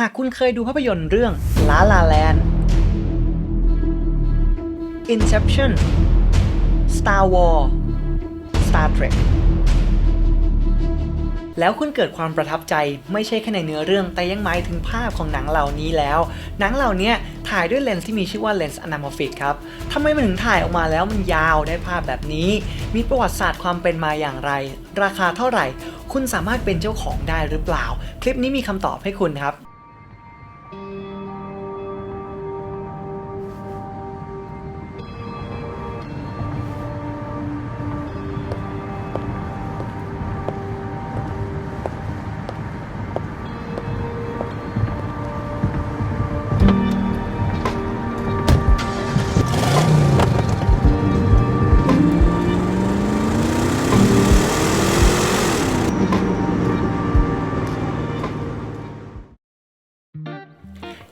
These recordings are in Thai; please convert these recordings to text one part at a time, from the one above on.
หากคุณเคยดูภาพยนตร์เรื่อง La La Land Inception Star Wars Star Trek แล้วคุณเกิดความประทับใจไม่ใช่แค่ในเนื้อเรื่อง แต่ยังหมายถึงภาพของหนังเหล่านี้แล้ว หนังเหล่านี้ถ่ายด้วยเลนส์ที่มีชื่อว่าเลนส์ anamorphic ครับทำไมมันถึงถ่ายออกมาแล้วมันยาวได้ภาพแบบนี้ มีประวัติศาสตร์ความเป็นมาอย่างไร ราคาเท่าไหร่ คุณสามารถเป็นเจ้าของได้หรือเปล่า คลิปนี้มีคำตอบให้คุณครับ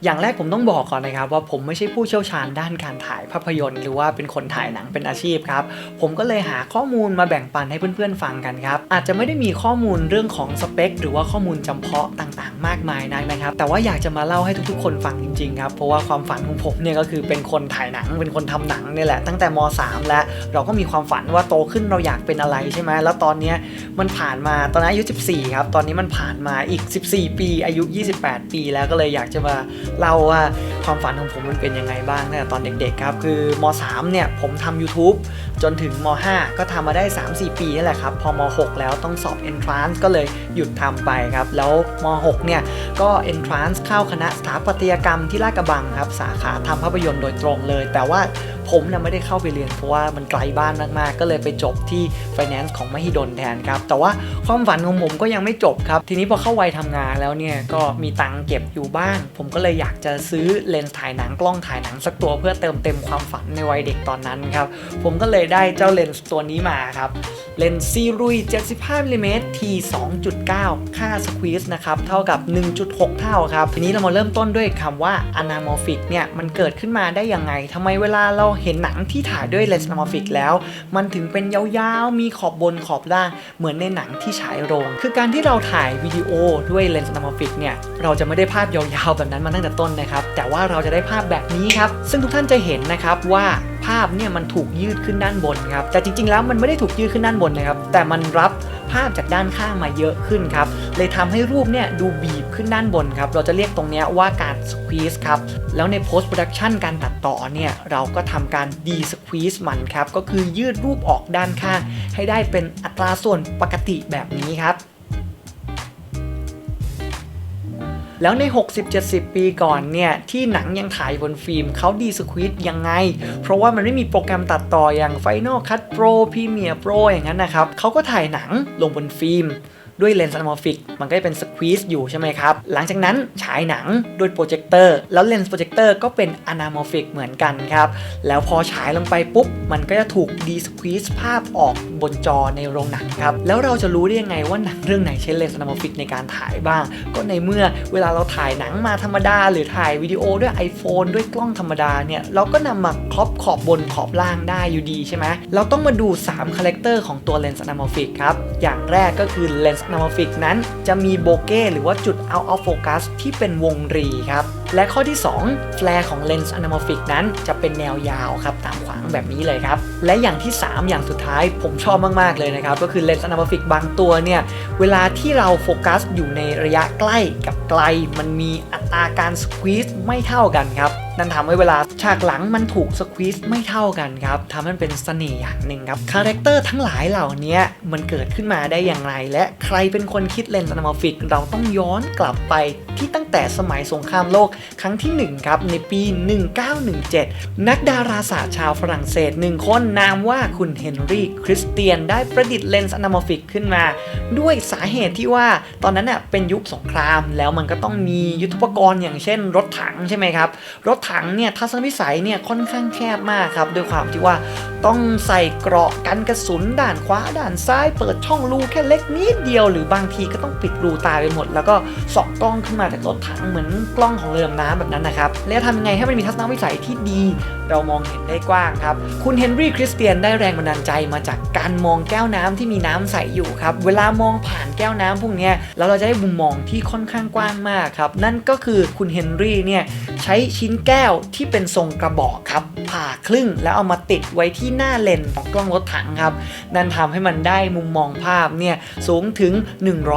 อย่างแรกผมต้องบอกก่อนนะครับว่าผมไม่ใช่ผู้เชี่ยวชาญด้านการถ่ายภาพยนตร์ หรือว่าเป็นคนถ่ายหนังเป็นอาชีพครับ ผมก็เลยหาข้อมูลมาแบ่งปันให้เพื่อนๆฟังกันครับ อาจจะไม่ได้มีข้อมูลเรื่องของสเปค หรือว่าข้อมูลจำเพาะต่างๆ มากมายนักนะครับ แต่ว่าอยากจะมาเล่าให้ทุกๆ คนฟังจริงๆครับ เพราะว่าความฝันของผมเนี่ยก็คือเป็นคนถ่ายหนัง เป็นคนทำหนังเนี่ยแหละตั้งแต่ม .3 แล้วเราก็มีความฝันว่าโตขึ้นเราอยากเป็นอะไรใช่ไหมแล้วตอนนี้มันผ่านมาตอนนั้นอายุ 14 ครับ ตอนนี้มันผ่านมาอีก 14 ปี อายุ 28 ปี แล้วก็เลยอยากจะมาเล่าว่าความฝันของผมมันเป็นยังไงบ้างตั้งแต่ตอนเด็กๆครับคือม .3 เนี่ยผมทำ YouTube จนถึงม .5 ก็ทำมาได้ 3-4 ปีนั่นแหละครับ พอม .6 แล้วต้องสอบ Entrance ก็เลยหยุดทำไปครับ แล้วม .6 เนี่ยก็ Entrance เข้าคณะสถาปัตยกรรมที่ลาดกระบังครับ สาขาทำภาพยนตร์โดยตรงเลย แต่ว่าผมเนี่ยไม่ได้เข้าไปเรียนเพราะว่ามันไกลบ้านมากๆ ก็เลยไปจบที่ Finance ของมหิดลแทนครับ แต่ว่าความฝันของผมก็ยังไม่จบครับ ทีนี้พอเข้าวัยทำงานแล้วเนี่ย ก็มีตังค์เก็บอยู่บ้าง ผมก็เลยอยากจะซื้อเลนส์ถ่ายหนังกล้องถ่ายหนังสักตัวเพื่อเติมเต็มความฝันในวัยเด็กตอนนั้นครับ ผมก็เลยได้เจ้าเลนส์ตัวนี้มาครับ เลนส์ซีรุย 75 mm t 2.9 ค่าสควีสนะครับ เท่ากับ 1.6 เท่าครับ ทีนี้เรามาเริ่มต้นด้วยคำว่า anamorphic เนี่ย มันเกิดขึ้นมาได้ยังไงทำไมเวลาเราเห็นหนังที่ถ่ายด้วยเลนส์พานอฟิกแล้ว มันถึงเป็นยาวๆ มีขอบบนขอบล่าง เหมือนในหนังที่ฉายโรง คือการที่เราถ่ายวิดีโอด้วยเลนส์พานอฟิกเนี่ยเราจะไม่ได้ภาพยาวๆแบบนั้นมาตั้งแต่ต้นนะครับแต่ว่าเราจะได้ภาพแบบนี้ครับซึ่งทุกท่านจะเห็นนะครับว่า ภาพเนี่ยมันถูกยืดขึ้นด้านบนครับ แต่จริงๆแล้วมันไม่ได้ถูกยืดขึ้นด้านบนนะครับ แต่มันรับภาพจากด้านข้างมาเยอะขึ้นครับ เลยทำให้รูปเนี่ยดูบีบขึ้นด้านบนครับ เราจะเรียกตรงนี้ว่าการสควีสครับ แล้วใน post production การตัดต่อเนี่ย เราก็ทำการดีสควีสมันครับ ก็คือยืดรูปออกด้านข้าง ให้ได้เป็นอัตราส่วนปกติแบบนี้ครับ แล้วใน 60-70 ปีก่อนเนี่ย ที่หนังยังถ่ายบนฟิล์มเขาดีสควิตยังไง เพราะว่ามันไม่มีโปรแกรมตัดต่ออย่าง Final Cut Pro Premiere Pro อย่างนั้นนะครับเขาก็ถ่ายหนังลงบนฟิล์ม ด้วยเลนส์ anamorphic มันก็จะเป็นสควีสอยู่ใช่ไหมครับ หลังจากนั้นฉายหนังด้วยโปรเจคเตอร์แล้วเลนส์โปรเจคเตอร์ก็เป็น anamorphic เหมือนกันครับ แล้วพอฉายลงไปปุ๊บ มันก็จะถูกดีสควีสภาพออกบนจอในโรงหนังครับ แล้วเราจะรู้ได้ยังไงว่าหนังเรื่องไหนใช้เลนส์ anamorphic ในการถ่ายบ้าง ก็ในเมื่อเวลาเราถ่ายหนังมาธรรมดา หรือถ่ายวิดีโอด้วย iPhone ด้วยกล้องธรรมดาเนี่ยเราก็นำมาครอบขอบบนขอบล่างได้อยู่ดีใช่ไหมเราต้องมาดู3คาแรคเตอร์ของตัวเลนส์ anamorphic ครับอย่างแรกก็คือเลนส์ anamorphic นั้นจะมีโบเก้หรือว่าจุด out of focus ที่เป็นวงรีครับ และข้อที่ 2 แฟลร์ของเลนส์ anamorphic นั้นจะเป็นแนวยาวครับตามขวางแบบนี้เลยครับ และอย่างที่ 3 อย่างสุดท้ายผมชอบมาก ๆ เลยนะครับ ก็คือเลนส์ anamorphic บางตัวเนี่ย เวลาที่เราโฟกัสอยู่ในระยะใกล้กับไกล มันมีอัตราการสควีซไม่เท่ากันครับ นั่นทำให้เวลาฉากหลังมันถูกสควีซไม่เท่ากันครับทำให้มันเป็นเสน่ห์อย่างหนึ่งครับคาแรคเตอร์ทั้งหลายเหล่านี้มันเกิดขึ้นมาได้อย่างไร และใครเป็นคนคิดเลนส์อนาโมฟิก เราต้องย้อนกลับไป ที่ตั้งแต่สมัยสงครามโลกครั้งที่ 1 ครับ ในปี 1917 นักดาราศาสตร์ชาวฝรั่งเศสหนึ่งคนนามว่าคุณเฮนรี่คริสเตียนได้ประดิษฐ์เลนส์ anamorphic ขึ้นมา ด้วยสาเหตุที่ว่าตอนนั้นน่ะเป็นยุคสงครามแล้วมันก็ต้องมียุทธปกรณ์อย่างเช่น รถถังใช่ไหมครับ รถถังเนี่ยทัศนวิสัยเนี่ยค่อนข้างแคบมากครับด้วยความที่ว่าต้องใส่เกราะกันกระสุนด่านขวาด่านซ้าย เปิดช่องรูแค่เล็กนิดเดียว หรือบางทีก็ต้องปิดรูตาไปหมด แล้วก็ส่องกล้องขึ้นมามาจากรถถังเหมือนกล้องของเรือดำน้ำแบบนั้นนะครับ แล้วทำยังไงให้มันมีทัศนวิสัยที่ดี เรามองเห็นได้กว้างครับ คุณเฮนรี่คริสเตียนได้แรงบันดาลใจมาจากการมองแก้วน้ำที่มีน้ำใสอยู่ครับ เวลามองผ่านแก้วน้ำพวกนี้แล้วเราจะได้มุมมองที่ค่อนข้างกว้างมากครับ นั่นก็คือคุณเฮนรี่เนี่ยใช้ชิ้นแก้วที่เป็นทรงกระบอกครับ ผ่าครึ่งแล้วเอามาติดไว้ที่หน้าเลนส์ของกล้องรถถังครับ นั่นทำให้มันได้มุมมองภาพเนี่ยสูงถึง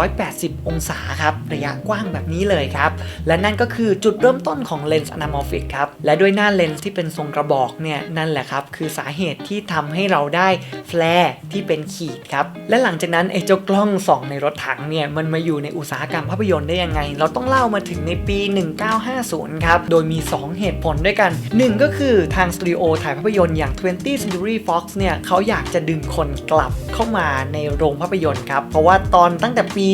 180 องศาครับระยะกว้างแบบนี้เลยครับ และนั่นก็คือจุดเริ่มต้นของเลนส์อนา m o r p h i c ครับ และด้วยหน้าเลนส์ที่เป็นทรงกระบอกเนี่ยนั่นแหละครับ คือสาเหตุที่ทำให้เราได้แฟลร์ที่เป็นขีดครับ และหลังจากนั้นไอ้เจ้ากล้องส่องในรถถังเนี่ยมันมาอยู่ในอุตสาหกรรมภาพยนตร์ได้ยังไง เราต้องเล่ามาถึงในปี 1950 ครับ โดยมี 2 เหตุผลด้วยกัน 1 ก็คือทางสตูดิโอถ่ายภาพยนตร์อย่าง 20th Century Fox เนี่ยเขาอยากจะดึงคนกลับเข้ามาในโรงภาพยนตร์ครับ เพราะว่าตอนตั้งแต่ปี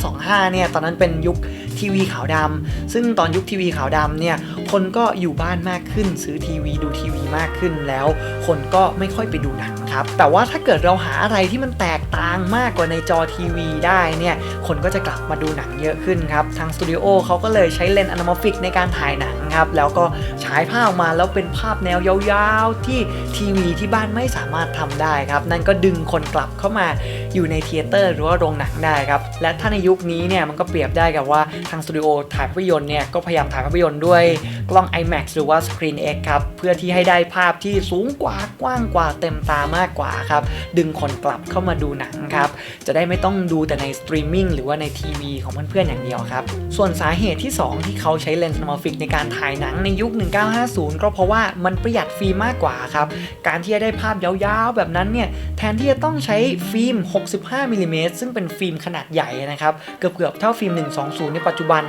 1925 เนี่ย ตอนนั้นเป็นยุค ทีวีขาวดำซึ่งตอนยุคทีวีขาวดำเนี่ยคนก็อยู่บ้านมากขึ้น ซื้อทีวีดูทีวีมากขึ้นแล้ว คนก็ไม่ค่อยไปดูหนังครับ แต่ว่าถ้าเกิดเราหาอะไรที่มันแตกต่างมากกว่าในจอทีวีได้เนี่ย คนก็จะกลับมาดูหนังเยอะขึ้นครับ ทางสตูดิโอเขาก็เลยใช้เลนส์อนา m o r p h i c ในการถ่ายหนังครับ แล้วก็ฉายภาพออกมาแล้วเป็นภาพแนวยาวๆ ที่ทีวีที่บ้านไม่สามารถทำได้ครับ นั่นก็ดึงคนกลับเข้ามาอยู่ในเทเตอร์หรือว่าโรงหนังได้ครับ และถ้าในยุคนี้เนี่ยมันก็เปรียบได้กับว่าทางสตูดิโอถ่ายภาพยนตร์เนี่ยก็พยายามถ่ายภาพยนตร์ด้วย กล้อง IMAX หรือว่า Screen X ครับ เพื่อที่ให้ได้ภาพที่สูงกว่ากว้างกว่าเต็มตามากกว่าครับ ดึงคนกลับเข้ามาดูหนังครับ จะได้ไม่ต้องดูแต่ในสตรีมมิ่งหรือว่าในทีวีของเพื่อนๆอย่างเดียวครับ ส่วนสาเหตุที่ 2 ที่เขาใช้เลนส์ Anamorphic ในการถ่ายหนังในยุค 1950 ก็เพราะว่ามันประหยัดฟิล์มมากกว่าครับ การที่จะได้ภาพยาวๆแบบนั้นเนี่ยแทนที่จะต้องใช้ฟิล์ม 65มิลลิเมตรซึ่งเป็นฟิล์มขนาดใหญ่นะครับ เกือบๆเท่าฟิล์ม 120 ในปัจจุบัน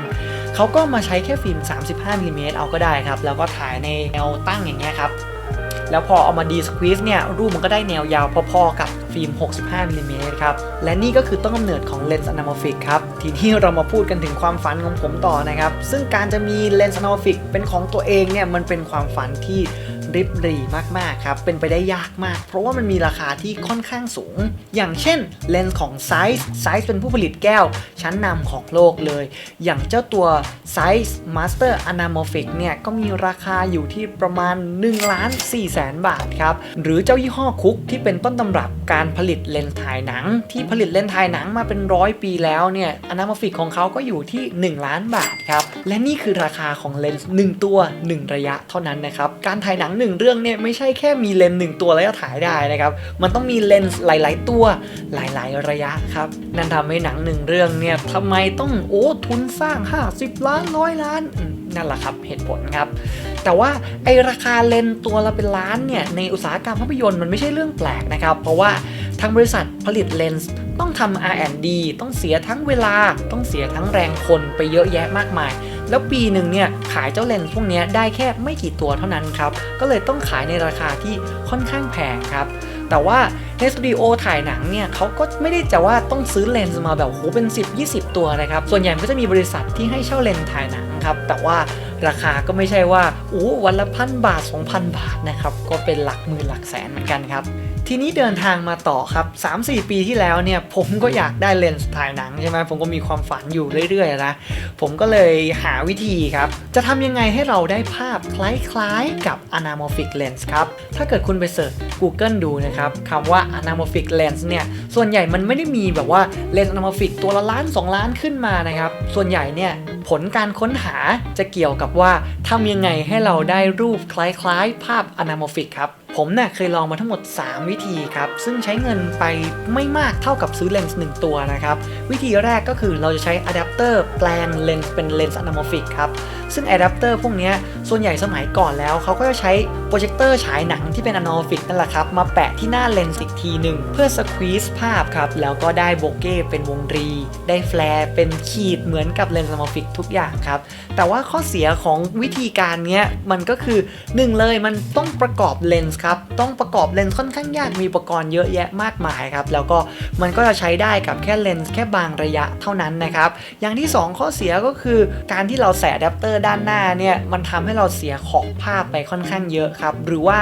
เขาก็มาใช้แค่ฟิล์ม 35มิลลิเมตรเอาก็ได้ครับ แล้วก็ถ่ายในแนวตั้งอย่างเงี้ยครับ แล้วพอเอามาดีสควีฟเนี่ย รูปมันก็ได้แนวยาวพอๆกับ ฟิล์ม 65มิลลิเมตรครับ และนี่ก็คือต้นกำเนิดของเลนส์อนา m o r p h i c ครับ ทีนี้เรามาพูดกันถึงความฝันของผมต่อนะครับ ซึ่งการจะมีเลนส์อนา m o r p h i c เป็นของตัวเองเนี่ยมันเป็นความฝันที่ริบหรี่มาก ๆ ครับ เป็นไปได้ยากมาก เพราะว่ามันมีราคาที่ค่อนข้างสูง อย่างเช่นเลนส์ของ Size Size เป็นผู้ผลิตแก้ว ชั้นนำของโลกเลย อย่างเจ้าตัว Size Master Anamorphic เนี่ย ก็มีราคาอยู่ที่ประมาณ1ล้าน4แสนบาทครับ หรือเจ้ายี่ห้อคุกที่เป็นต้นตำรับการผลิตเลนส์ถ่ายหนัง ที่ผลิตเลนส์ถ่ายหนังมาเป็นร้อยปีแล้วเนี่ย Anamorphic ของเขาก็อยู่ที่ 1 ล้านบาทครับ และนี่คือราคาของเลนส์1ตัว 1 ระยะเท่านั้นนะครับ การถ่ายหนัง 1 เรื่องเนี่ยไม่ใช่แค่มีเลนส์1ตัวแล้วจะถ่ายได้นะครับ มันต้องมีเลนส์หลาย ๆ ตัวหลาย ๆ ระยะครับนั่นทำให้หนังหนึ่งเรื่องเนี่ยทำไมต้องโอ้ทุนสร้าง 50 ล้านร้อยล้านนั่นแหละครับเหตุผลครับแต่ว่าไอราคาเลนส์ตัวละเป็นล้านเนี่ยในอุตสาหกรรมภาพยนตร์มันไม่ใช่เรื่องแปลกนะครับ เพราะว่า ทางบริษัทผลิตเลนส์ต้องทำ R&D ต้องเสียทั้งเวลา ต้องเสียทั้งแรงคนไปเยอะแยะมากมาย แล้วปีหนึ่งเนี่ยขายเจ้าเลนส์พวกนี้ได้แค่ไม่กี่ตัวเท่านั้นครับ ก็เลยต้องขายในราคาที่ค่อนข้างแพงครับ แต่ว่าในสตูดิโอถ่ายหนังเนี่ยเขาก็ไม่ได้จะว่าต้องซื้อเลนส์มาแบบโหเป็น 10 20 ตัวนะครับ ส่วนใหญ่ก็จะมีบริษัทที่ให้เช่าเลนส์ถ่ายหนังครับ แต่ว่าราคาก็ไม่ใช่ว่าโอ้วันละพันบาท 2,000 บาทนะครับ ก็เป็นหลักหมื่นหลักแสนเหมือนกันครับ ทีนี้เดินทางมาต่อครับ 3-4 ปีที่แล้วเนี่ย ผมก็อยากได้เลนส์ถ่ายหนังใช่ไหมผมก็มีความฝันอยู่เรื่อยๆนะ ผมก็เลยหาวิธีครับ จะทำยังไงให้เราได้ภาพคล้ายๆกับ anamorphic lens ครับ ถ้าเกิดคุณไปเสิร์ช Google ดูนะครับคำว่า anamorphic lens เนี่ย ส่วนใหญ่มันไม่ได้มีแบบว่าเลนส์ anamorphic ตัวละล้าน 2 ล้านขึ้นมานะครับ ส่วนใหญ่เนี่ยผลการค้นหาจะเกี่ยวกับว่าทำยังไงให้เราได้รูปคล้ายๆ ภาพ anamorphic ครับ ผมเนี่ยเคยลองมาทั้งหมด 3 วิธีครับ ซึ่งใช้เงินไปไม่มากเท่ากับซื้อเลนส์1ตัวนะครับ วิธีแรกก็คือเราจะใช้อะแดปเตอร์แปลงเลนส์เป็นเลนส์ anamorphic ครับ ซึ่งอะแดปเตอร์พวกนี้ส่วนใหญ่สมัยก่อนแล้ว เขาก็จะใช้โปรเจคเตอร์ฉายหนังที่เป็น anamorphic นั่นแหละครับ มาแปะที่หน้าเลนส์อีกทีหนึ่งเพื่อสควีซภาพครับ แล้วก็ได้โบเก้เป็นวงรี ได้แฟลร์เป็นขีดเหมือนกับเลนส์ anamorphic ทุกอย่างครับแต่ว่าข้อเสียของวิธีการนี้มันก็คือ 1 เลยมันต้องประกอบเลนส์ครับต้องประกอบเลนส์ค่อนข้างยากมีอุปกรณ์เยอะแยะมากมายครับ แล้วก็มันก็จะใช้ได้กับแค่เลนส์แค่บางระยะเท่านั้นนะครับ อย่างที่ 2 ข้อเสียก็คือการที่เราแสอะแดปเตอร์ด้านหน้าเนี่ยมันทำให้เราเสียขอบภาพไปค่อนข้างเยอะครับ หรือว่า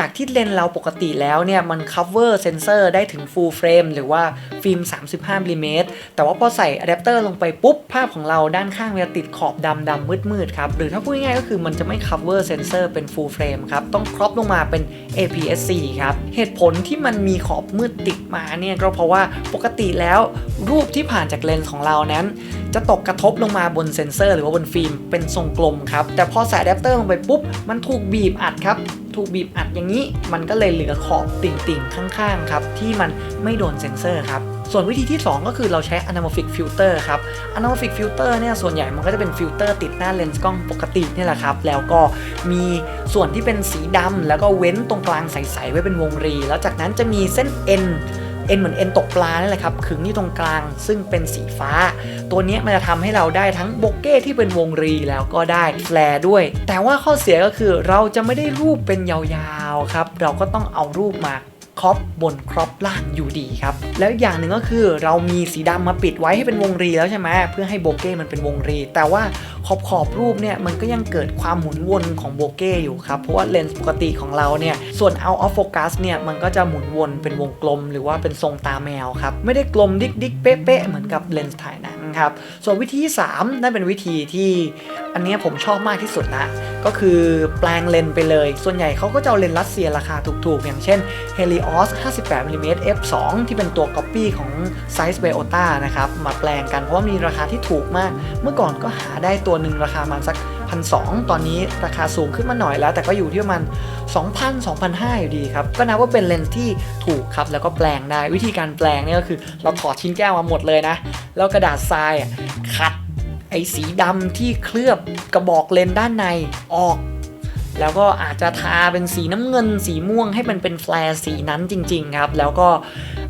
จากที่เลนเราปกติแล้วเนี่ยมัน cover sensor ได้ถึง full frame หรือว่าฟิล์ม 35มิลลิเมตรแต่ว่าพอใส่อะแดปเตอร์ลงไปปุ๊บ ภาพของเราด้านข้างมันจะติดขอบดำดำมืดมืดๆครับ หรือถ้าพูดง่ายๆก็คือมันจะไม่ cover sensor เป็น full frame ครับ ต้องครอปลงมาเป็น APS-C ครับ เหตุผลที่มันมีขอบมืดติดมาเนี่ยก็เพราะว่าปกติแล้วรูปที่ผ่านจากเลนส์ของเรานั้น จะตกกระทบลงมาบนเซนเซอร์ หรือว่าบนฟิล์มเป็นทรงกลมครับแต่พอใส่อะแดปเตอร์ลงไปปุ๊บมันถูกบีบอัดครับ ถูกบีบอัดอย่างนี้ มันก็เลยเหลือขอบติ่งๆ ข้างๆครับที่มันไม่โดนเซนเซอร์ครับส่วนวิธีที่ 2 ก็คือเราใช้ anamorphic filter ครับ anamorphic filter เนี่ยส่วนใหญ่มันก็จะเป็นฟิลเตอร์ติดหน้าเลนส์กล้องปกตินี่แหละครับ แล้วก็มีส่วนที่เป็นสีดำแล้วก็เว้นตรงกลางใสๆไว้เป็นวงรี แล้วจากนั้นจะมีเส้นเอ็น เอ็นเหมือนเอ็นตกปลานั่นแหละครับขึงที่ตรงกลางซึ่งเป็นสีฟ้า ตัวนี้มันจะทำให้เราได้ทั้งโบเก้ที่เป็นวงรีแล้วก็ได้แฟลร์ด้วย แต่ว่าข้อเสียก็คือเราจะไม่ได้รูปเป็นยาวๆครับเราก็ต้องเอารูปมา ครอปบนครอปล่างอยู่ดีครับ แล้วอย่างหนึ่งก็คือเรามีสีดำมาปิดไว้ให้เป็นวงรีแล้วใช่ไหมเพื่อให้โบเก้มันเป็นวงรี แต่ว่าขอบขอบรูปเนี่ยมันก็ยังเกิดความหมุนวนของโบเก้อยู่ครับ เพราะว่าเลนส์ปกติของเราเนี่ยส่วน out of focus เนี่ยมันก็จะหมุนวนเป็นวงกลม หรือว่าเป็นทรงตาแมวครับ ไม่ได้กลมดิกดิกเป๊ะๆเหมือนกับเลนส์ถ่ายหนังครับส่วนวิธี 3 นั่นเป็นวิธีที่อันนี้ผมชอบมากที่สุดนะก็คือแปลงเลนส์ไปเลย ส่วนใหญ่เขาก็จะเอาเลนส์รัสเซียราคาถูกๆ อย่างเช่น Helios 58 mm f2 ที่เป็นตัว copy ของ Size Biota นะครับ มาแปลงกันเพราะว่ามีราคาที่ถูกมาก เมื่อก่อนก็หาได้ตัวหนึ่งราคามันสักพันสตอนนี้ราคาสูงขึ้นมาหน่อยแล้ว แต่ก็อยู่ที่ประมาณ2,000 2,500 อยู่ดีครับ ก็นับว่าเป็นเลนส์ที่ถูกครับ แล้วก็แปลงได้วิธีการแปลงเนี่ยก็คือ เราถอดชิ้นแก้วมาหมดเลยนะ แล้วกระดาษทรายอะขัดไอ้สีดำที่เคลือบกระบอกเลนส์ด้านในออก แล้วก็อาจจะทาเป็นสีน้ำเงิน สีม่วงให้มันเป็นแฟลร์สีนั้นจริง ๆ ครับ แล้วก็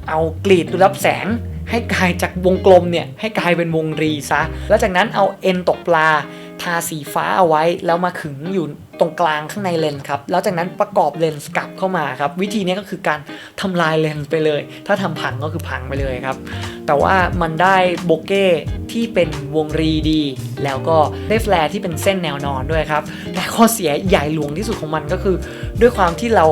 เอากรีดดูรับแสงให้กลายจากวงกลมเนี่ยให้กลายเป็นวงรีซะ แล้วจากนั้นเอาเอ็นตกปลาทาสีฟ้าเอาไว้แล้วมาขึงอยู่ ตรงกลางข้างในเลนส์ครับ แล้วจากนั้นประกอบเลนส์กลับเข้ามาครับ วิธีนี้ก็คือการทำลายเลนส์ไปเลย ถ้าทำพังก็คือพังไปเลยครับ แต่ว่ามันได้โบเก้ที่เป็นวงรีดี แล้วก็ได้แฟลร์ที่เป็นเส้นแนวนอนด้วยครับ แต่ข้อเสียใหญ่หลวงที่สุดของมันก็คือ ด้วยความที่เรา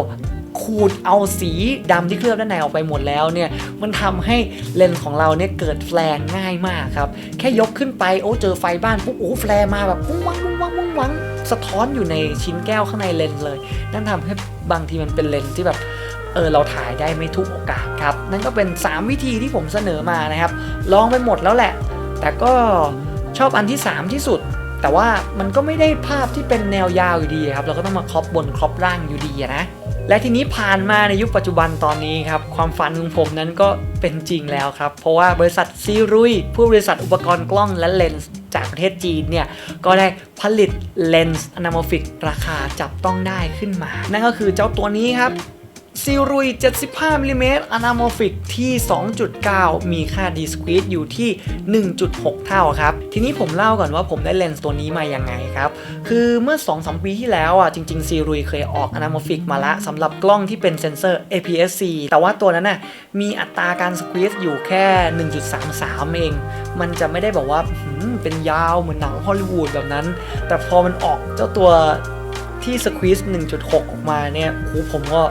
ขูดเอาสีดำที่เคลือบด้านในออกไปหมดแล้วเนี่ย มันทำให้เลนส์ของเราเนี่ยเกิดแฟลร์ง่ายมากครับ แค่ยกขึ้นไปโอ้เจอไฟบ้านปุ๊บโอ้แฟลร์มาแบบวุ้งวังวุ้งวังวุ้งวัง สะท้อนอยู่ในชิ้นแก้วข้างในเลนส์เลย นั่นทำให้บางทีมันเป็นเลนส์ที่แบบเออเราถ่ายได้ไม่ทุกโอกาสครับ นั่นก็เป็น 3 วิธีที่ผมเสนอมานะครับ ลองไปหมดแล้วแหละ แต่ก็ชอบอันที่ 3 ที่สุด แต่ว่ามันก็ไม่ได้ภาพที่เป็นแนวยาวอยู่ดีครับ เราก็ต้องมาครอปบนครอปล่างอยู่ดีนะและทีนี้ผ่านมาในยุคปัจจุบันตอนนี้ครับ ความฝันของผมนั้นก็เป็นจริงแล้วครับ เพราะว่าบริษัทซีรุยผู้บริษัทอุปกรณ์กล้องและเลนส์ จากประเทศจีนเนี่ย ก็ได้ผลิตเลนส์อนาโมฟิกราคาจับต้องได้ขึ้นมา นั่นก็คือเจ้าตัวนี้ครับ ซีรุย 75มิลลิเมตรอนาโมฟิกที่ 2.9 มีค่าดีสควีตอยู่ที่ 1.6 เท่าครับ ทีนี้ผมเล่าก่อนว่าผมได้เลนส์ตัวนี้มายังไงครับ คือเมื่อ 2-3 ปีที่แล้วอะจริงๆซีรุยเคยออกอนาโมฟิกมาละสำหรับกล้องที่เป็นเซนเซอร์ APS-C แต่ว่าตัวนั้นน่ะมีอัตราการสควีตอยู่แค่ 1.33 เอง มันจะไม่ได้บอกว่าเป็นยาวเหมือนหนังฮอลลีวูดแบบนั้น แต่พอมันออกเจ้าตัวที่สควีต1.6 ออกมาเนี่ยโหผมก็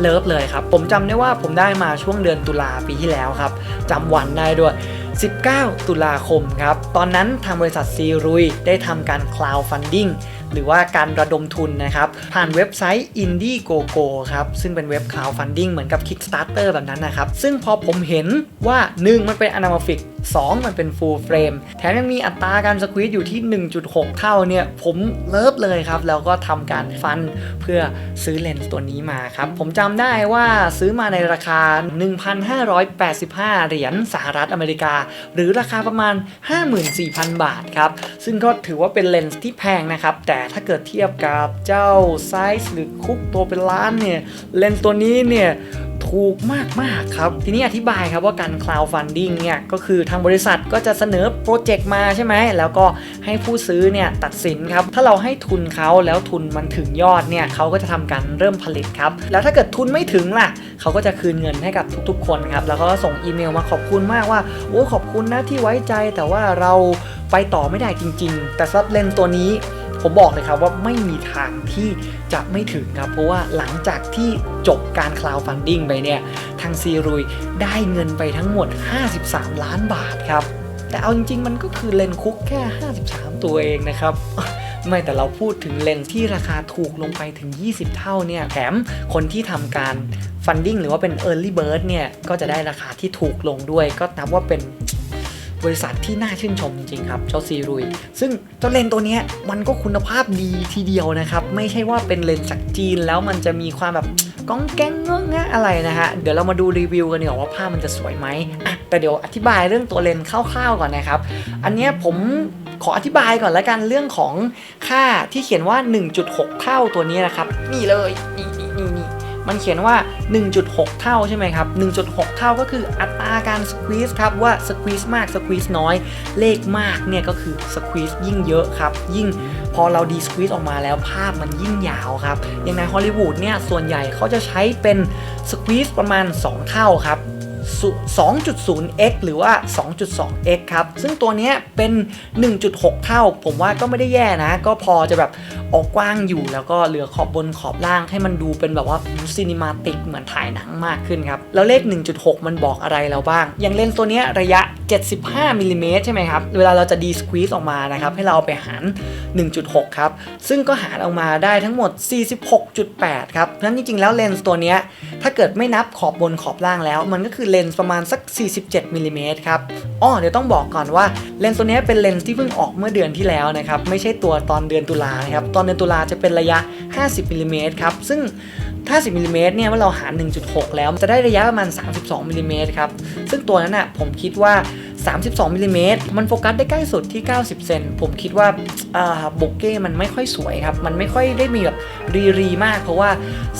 เลิฟเลยครับ ผมจำได้ว่าผมได้มาช่วงเดือนตุลาปีที่แล้วครับจำวันได้ด้วย 19 ตุลาคมครับ ตอนนั้นทางบริษัทซีรุยได้ทำการ cloud funding หรือว่าการระดมทุนนะครับ ผ่านเว็บไซต์ Indiegogo ครับ ซึ่งเป็นเว็บ cloud funding เหมือนกับ Kickstarter แบบนั้นนะครับ ซึ่งพอผมเห็นว่า 1 มันเป็น anamorphic 2 มันเป็น full frame แถมยังมีอัตราการสควีตอยู่ที่ 1.6 เท่าเนี่ย ผมเลิฟเลยครับ แล้วก็ทำการฟันเพื่อซื้อเลนส์ตัวนี้มาครับ ผมจำได้ว่าซื้อมาในราคา 1,585 เหรียญสหรัฐอเมริกา หรือราคาประมาณ 54,000 บาทครับ ซึ่งก็ถือว่าเป็นเลนส์ที่แพงนะครับ แต่ถ้าเกิดเทียบกับเจ้าไซส์หรือคุกตัวเป็นล้านเนี่ยเลนส์ตัวนี้เนี่ย ถูกมากมากๆครับ ทีนี้อธิบายครับว่าการ cloud funding เนี่ยก็คือทางบริษัทก็จะเสนอโปรเจกต์มาใช่ไหม แล้วก็ให้ผู้ซื้อเนี่ยตัดสินครับ ถ้าเราให้ทุนเขาแล้วทุนมันถึงยอดเนี่ยเขาก็จะทำการเริ่มผลิตครับ แล้วถ้าเกิดทุนไม่ถึงล่ะ เขาก็จะคืนเงินให้กับทุกๆ คนครับ แล้วก็ส่งอีเมลมาขอบคุณมากว่า โอ้ขอบคุณนะที่ไว้ใจ แต่ว่าเราไปต่อไม่ได้จริง ๆ แต่สำหรับเลนตัวนี้ ผมบอกเลยครับว่าไม่มีทางที่จะไม่ถึงครับ เพราะว่าหลังจากที่จบการ crowdfunding ไปเนี่ย ทางซีรุยได้เงินไปทั้งหมด 53 ล้านบาทครับ แต่เอาจริงๆ มันก็คือเลนคุกแค่ 53 ตัวเองนะครับไม่แต่เราพูดถึงเลนส์ที่ราคาถูกลงไปถึง 20 เท่าเนี่ย แถมคนที่ทำการ funding หรือว่าเป็น early bird เนี่ย ก็จะได้ราคาที่ถูกลงด้วย ก็นับว่าเป็น บริษัทที่น่าชื่นชมจริงๆครับ เจ้าซีรุย ซึ่งเจ้าเลนตัวนี้มันก็คุณภาพดีทีเดียวนะครับ ไม่ใช่ว่าเป็นเลนส์จากจีนแล้วมันจะมีความแบบก้องแก้งเงื้องะอะไรนะฮะ เดี๋ยวเรามาดูรีวิวกันดีกว่าว่าภาพมันจะสวยไหมอะแต่เดี๋ยวอธิบายเรื่องตัวเลนส์คร่าวๆก่อนนะครับ อันนี้ผมขออธิบายก่อนละกันเรื่องของค่าที่เขียนว่า 1.6 เท่าตัวนี้นะครับ นี่เลยนี่ มันเขียนว่า 1.6 เท่าใช่ไหมครับ 1.6 เท่าก็คืออัตราการสควีซครับว่าสควีซมากสควีซน้อย เลขมากเนี่ยก็คือสควีซยิ่งเยอะครับ ยิ่งพอเราดีสควีซออกมาแล้วภาพมันยิ่งยาวครับ อย่างในฮอลลีวูดเนี่ยส่วนใหญ่เขาจะใช้เป็นสควีซประมาณ 2 เท่าครับ 2.0x หรือว่า 2.2x ครับ ซึ่งตัวเนี้ยเป็น 1.6 เท่า ผมว่าก็ไม่ได้แย่นะ ก็พอจะแบบออกกว้างอยู่แล้วก็เหลือขอบบนขอบล่างให้มันดูเป็นแบบว่าซีนิมาติกเหมือนถ่ายหนังมากขึ้นครับ แล้วเลข 1.6 มันบอกอะไรเราบ้าง อย่างเลนส์ตัวเนี้ยระยะ 75มิลลิเมตรใช่ไหมครับ เวลาเราจะดีสควีซออกมานะครับ ให้เราไปหาร 1.6 ครับ ซึ่งก็หารออกมาได้ทั้งหมด 46.8 ครับนั้นจริงๆ แล้วเลนส์ตัวนี้ ถ้าเกิดไม่นับขอบบนขอบล่างแล้ว มันก็คือเลนส์ประมาณสัก 47มิลลิเมตรครับอ้อเดี๋ยวต้องบอกก่อนว่าเลนส์ตัวนี้เป็นเลนส์ที่เพิ่งออกเมื่อเดือนที่แล้วนะครับ ไม่ใช่ตัวตอนเดือนตุลานะครับ ตอนเดือนตุลาจะเป็นระยะ 50มิลลิเมตรครับ ซึ่ง 50มิลลิเมตรเนี่ยเมื่อเราหาร 1.6 แล้วจะได้ระยะประมาณ 32มิลลิเมตรครับ ซึ่งตัวนั้นน่ะผมคิดว่า 32มิลลิเมตรมันโฟกัสได้ใกล้สุดที่ 90 เซนผมคิดว่าอ่าโบเก้มันไม่ค่อยสวยครับ มันไม่ค่อยได้มีแบบรีรีมาก เพราะว่า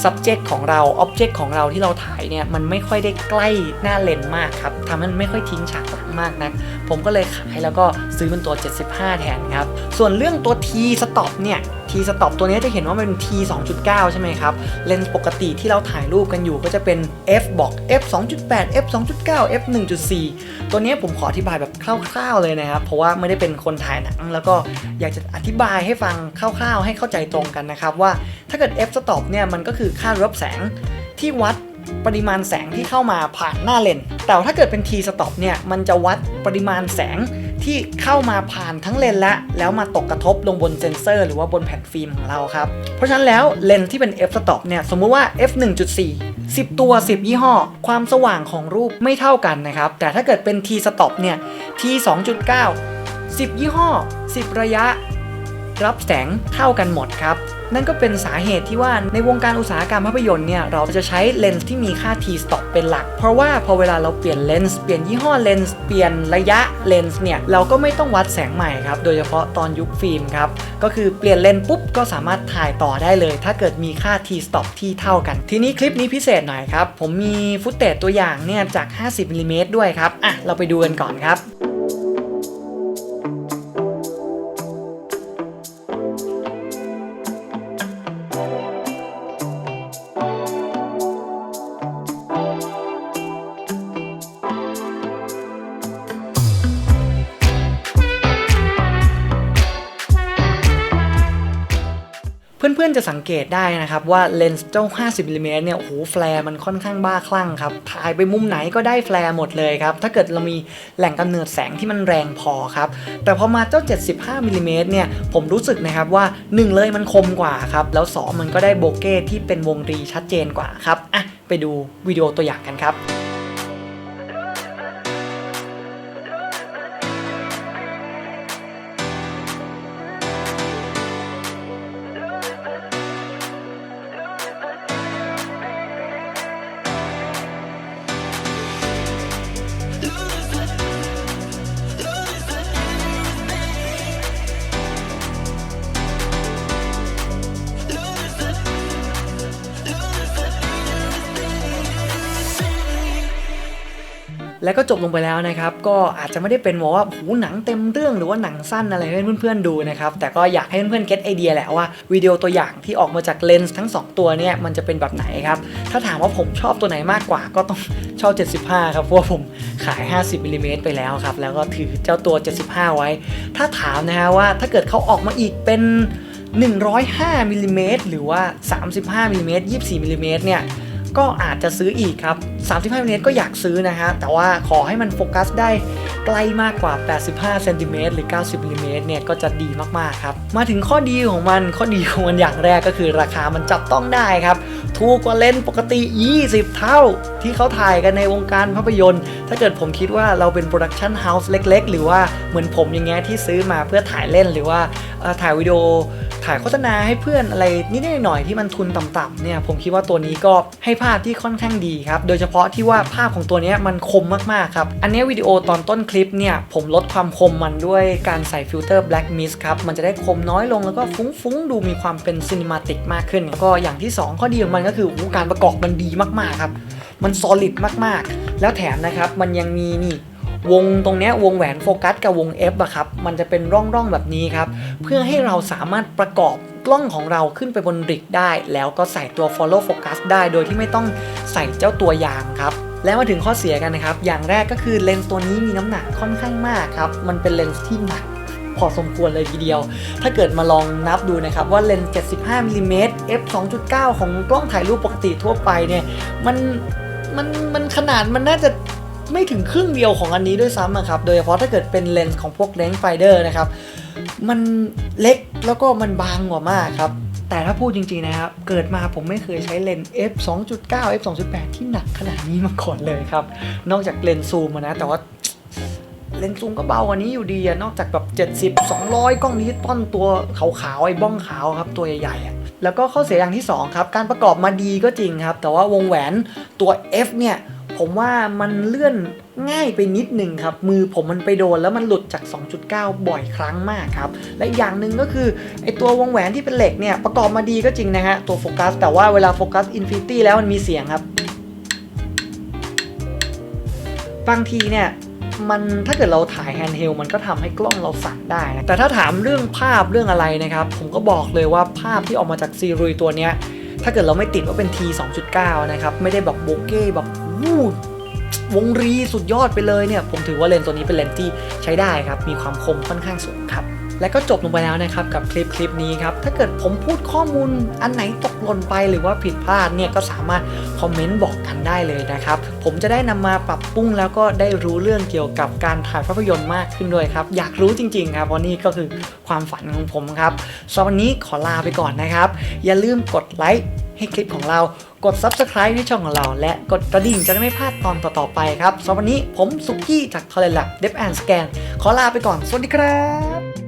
subject ของเรา object ของเราที่เราถ่ายเนี่ยมันไม่ค่อยได้ใกล้หน้าเลนมากครับทำให้มันไม่ค่อยทิ้งฉากหลังมากนะ ผมก็เลยขายแล้วก็ซื้อเป็นตัว 75 แทนครับ ส่วนเรื่องตัว T stop เนี่ย T stop ตัวนี้จะเห็นว่ามันเป็น T 2.9 ใช่ไหมครับ เลนส์ปกติที่เราถ่ายรูปกันอยู่ก็จะเป็น f บอก f 2.8 f 2.9 f 1.4 ตัวนี้ผมขออธิบายแบบคร่าวๆเลยนะครับ เพราะว่าไม่ได้เป็นคนถ่ายหนัง แล้วก็อยากจะอธิบายให้ฟังคร่าวๆ ให้เข้าใจตรงกันนะครับว่าถ้าเกิด f stop เนี่ยมันก็คือค่ารับแสงที่วัด ปริมาณแสงที่เข้ามาผ่านหน้าเลนส์แต่ถ้าเกิดเป็น T stop เนี่ย มันจะวัดปริมาณแสงที่เข้ามาผ่านทั้งเลนส์และ แล้วมาตกกระทบลงบนเซนเซอร์หรือว่าบนแผ่นฟิล์มของเราครับ เพราะฉะนั้นแล้วเลนส์ที่เป็น f stop เนี่ย สมมุติว่า f 1.4 10 ตัว 10 ยี่ห้อ ความสว่างของรูปไม่เท่ากันนะครับ แต่ถ้าเกิดเป็น T stop เนี่ย T 2.9 10 ยี่ห้อ 10 ระยะ รับแสงเท่ากันหมดครับ นั่นก็เป็นสาเหตุที่ว่าในวงการอุตสาหกรรมภาพยนตร์เนี่ยเราจะใช้เลนส์ที่มีค่า t-stop เป็นหลัก เพราะว่าพอเวลาเราเปลี่ยนเลนส์เปลี่ยนยี่ห้อเลนส์เปลี่ยนระยะเลนส์เนี่ยเราก็ไม่ต้องวัดแสงใหม่ครับโดยเฉพาะตอนยุคฟิล์มครับก็คือเปลี่ยนเลนส์ปุ๊บก็สามารถถ่ายต่อได้เลย ถ้าเกิดมีค่า t-stop ที่เท่ากัน ทีนี้คลิปนี้พิเศษหน่อยครับผมมีฟุตเตจตัวอย่างเนี่ยจาก 50มิลลิเมตรด้วยครับอะเราไปดูกันก่อนครับ จะสังเกตได้นะครับว่าเลนส์เจ้า 50มิลลิเมตรเนี่ยโอ้โหแฟลร์มันค่อนข้างบ้าคลั่งครับถ่ายไปมุมไหนก็ได้แฟลร์หมดเลยครับ ถ้าเกิดเรามีแหล่งกำเนิดแสงที่มันแรงพอครับ แต่พอมาเจ้า 75มิลลิเมตรเนี่ยผมรู้สึกนะครับว่า 1 เลยมันคมกว่าครับ แล้ว 2 มันก็ได้โบเก้ที่เป็นวงรีชัดเจนกว่าครับอะไปดูวิดีโอตัวอย่างกันครับ แล้วก็จบลงไปแล้วนะครับ ก็อาจจะไม่ได้เป็นว่าโหหนังเต็มเรื่องหรือว่าหนังสั้นอะไรให้เพื่อนๆดูนะครับ แต่ก็อยากให้เพื่อนๆเก็ตไอเดียแหละว่าวิดีโอตัวอย่างที่ออกมาจากเลนส์ทั้ง 2 ตัวเนี่ยมันจะเป็นแบบไหนครับ ถ้าถามว่าผมชอบตัวไหนมากกว่าก็ต้องชอบ 75 ครับ เพราะว่าผมขาย 50มิลลิเมตรไปแล้วครับ แล้วก็ถือเจ้าตัว 75 ไว้ ถ้าถามนะฮะว่าถ้าเกิดเขาออกมาอีกเป็น 105มิลลิเมตรหรือว่า 35มิลลิเมตร24มิลลิเมตรเนี่ย ก็อาจจะซื้ออีกครับ 35มิลลิเมตรก็อยากซื้อนะฮะ แต่ว่าขอให้มันโฟกัสได้ใกล้มากกว่า 85เซนติเมตรหรือ 90มิลลิเมตรเนี่ยก็จะดีมากๆครับ มาถึงข้อดีของมัน ข้อดีของมันอย่างแรกก็คือราคามันจับต้องได้ครับ ถูกกว่าเลนส์ปกติ 20 เท่าที่เขาถ่ายกันในวงการภาพยนตร์ ถ้าเกิดผมคิดว่าเราเป็นโปรดักชันเฮาส์เล็ก ๆ หรือว่าเหมือนผมอย่างเงี้ยที่ซื้อมาเพื่อถ่ายเล่นหรือว่าถ่ายวิดีโอ ถ่ายโฆษณาให้เพื่อนอะไรนิดหน่อยที่มันทุนต่ำๆเนี่ยผมคิดว่าตัวนี้ก็ให้ภาพที่ค่อนข้างดีครับโดยเฉพาะที่ว่าภาพของตัวนี้มันคมมากๆครับอันนี้วิดีโอตอนต้นคลิปเนี่ยผมลดความคมมันด้วยการใส่ฟิลเตอร์ Black Mist ครับมันจะได้คมน้อยลงแล้วก็ฟุ้งๆดูมีความเป็นซินิมาติกมากขึ้นแล้วก็อย่างที่ 2 ข้อดีของมันก็คืออการประกอบมันดีมากๆครับมัน solid มากๆ แล้วแถมนะครับมันยังมีนี่ วงตรงนี้วงแหวนโฟกัสกับวง F อะครับ มันจะเป็นร่องๆแบบนี้ครับ เพื่อให้เราสามารถประกอบกล้องของเราขึ้นไปบนริกได้ แล้วก็ใส่ตัว follow focus ได้ โดยที่ไม่ต้องใส่เจ้าตัวยางครับแล้วมาถึงข้อเสียกันนะครับ อย่างแรกก็คือเลนส์ตัวนี้มีน้ำหนักค่อนข้างมากครับ มันเป็นเลนส์ที่หนักพอสมควรเลยทีเดียว ถ้าเกิดมาลองนับดูนะครับ ว่าเลนส์75มิลลิเมตร f 2.9 ของกล้องถ่ายรูปปกติทั่วไปเนี่ย มัน มัน มันขนาดมันน่าจะ ไม่ถึงครึ่งเดียวของอันนี้ด้วยซ้ำอะครับ โดยเฉพาะถ้าเกิดเป็นเลนส์ของพวกเลนส์ไฟเดอร์นะครับ มันเล็กแล้วก็มันบางกว่ามากครับ แต่ถ้าพูดจริง ๆ นะครับ เกิดมาผมไม่เคยใช้เลนส์ f 2.9 f 2.8 ที่หนักขนาดนี้มาก่อนเลยครับ นอกจากเลนส์ซูมนะ แต่ว่าเลนส์ซูมก็เบากว่านี้อยู่ดีอะนอกจากแบบ 70 200 กล้องดิจิตอลตัวขาวๆ ไอ้บ้องขาวครับตัวใหญ่ๆอะแล้วก็ข้อเสียอย่างที่ 2 ครับ การประกอบมาดีก็จริงครับ แต่ว่าวงแหวนตัว F เนี่ย ผมว่ามันเลื่อนง่ายไปนิดหนึ่งครับ มือผมมันไปโดนแล้วมันหลุดจาก 2.9 บ่อยครั้งมากครับ และอย่างหนึ่งก็คือไอตัววงแหวนที่เป็นเหล็กเนี่ยประกอบมาดีก็จริงนะฮะตัวโฟกัส แต่ว่าเวลาโฟกัสอินฟินิตี้แล้วมันมีเสียงครับ บางทีเนี่ยมันถ้าเกิดเราถ่ายแฮนด์เฮลมันก็ทำให้กล้องเราสั่นได้นะแต่ถ้าถามเรื่องภาพเรื่องอะไรนะครับ ผมก็บอกเลยว่าภาพที่ออกมาจากซีรุยตัวเนี้ยถ้าเกิดเราไม่ติดว่าเป็น T 2.9 นะครับ ไม่ได้แบบโบเก้แบบ วูดวงรีสุดยอดไปเลยเนี่ย ผมถือว่าเลนส์ตัวนี้เป็นเลนส์ที่ใช้ได้ครับ มีความคมค่อนข้างสูงครับ และก็จบลงไปแล้วนะครับกับคลิปคลิปนี้ครับ ถ้าเกิดผมพูดข้อมูลอันไหนตกหล่นไปหรือว่าผิดพลาดเนี่ยก็สามารถคอมเมนต์บอกกันได้เลยนะครับ ผมจะได้นำมาปรับปรุงแล้วก็ได้รู้เรื่องเกี่ยวกับการถ่ายภาพยนตร์มากขึ้นด้วยครับ อยากรู้จริง ๆ ครับเพราะนี่ก็คือความฝันของผมครับสำหรับวันนี้ขอลาไปก่อนนะครับ อย่าลืมกดไลค์ให้คลิปของเรา กด Subscribe ที่ช่องของเรา และกดกระดิ่งจะได้ไม่พลาดตอนต่อๆไปครับสำหรับวันนี้ผมสุกี้จาก t o l e n Lab Dev and Scan ขอลาไปก่อน สวัสดีครับ